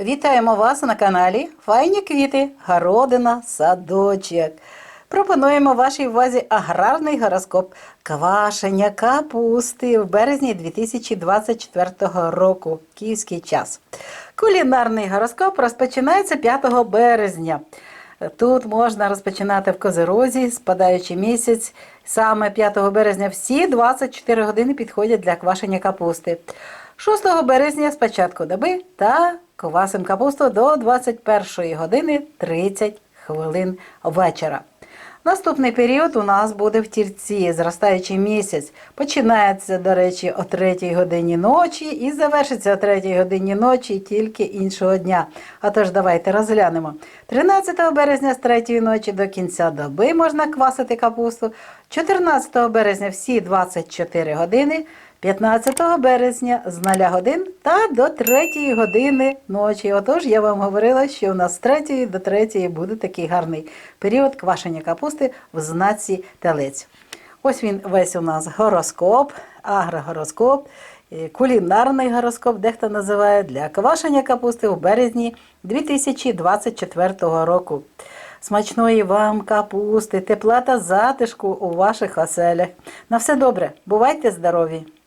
Вітаємо вас на каналі Файні квіти, городина, садочок. Пропонуємо вашій увазі аграрний гороскоп квашення капусти в березні 2024 року. Київський час. Кулінарний гороскоп розпочинається 5 березня. Тут можна розпочинати в Козирозі, спадаючий місяць. Саме 5 березня всі 24 години підходять для квашення капусти. 6 березня з початку доби та квасим капусту до 21 години 30 хвилин вечора. Наступний період у нас буде в тільці, зростаючий місяць. Починається, до речі, о 3 годині ночі і завершиться о 3 годині ночі тільки іншого дня. А тож давайте розглянемо. 13 березня з 3 ночі до кінця доби можна квасити капусту. 14 березня всі 24 години. 15 березня з 0 годин та до 3 години ночі. Отож, я вам говорила, що у нас з 3 до 3 буде такий гарний період квашення капусти в знаці телець. Ось він весь у нас гороскоп, агрогороскоп, е, кулінарний гороскоп, дехто називає для квашення капусти у березні 2024 року. Смачної вам капусти, тепла та затишку у ваших оселях. На все добре, бувайте здорові!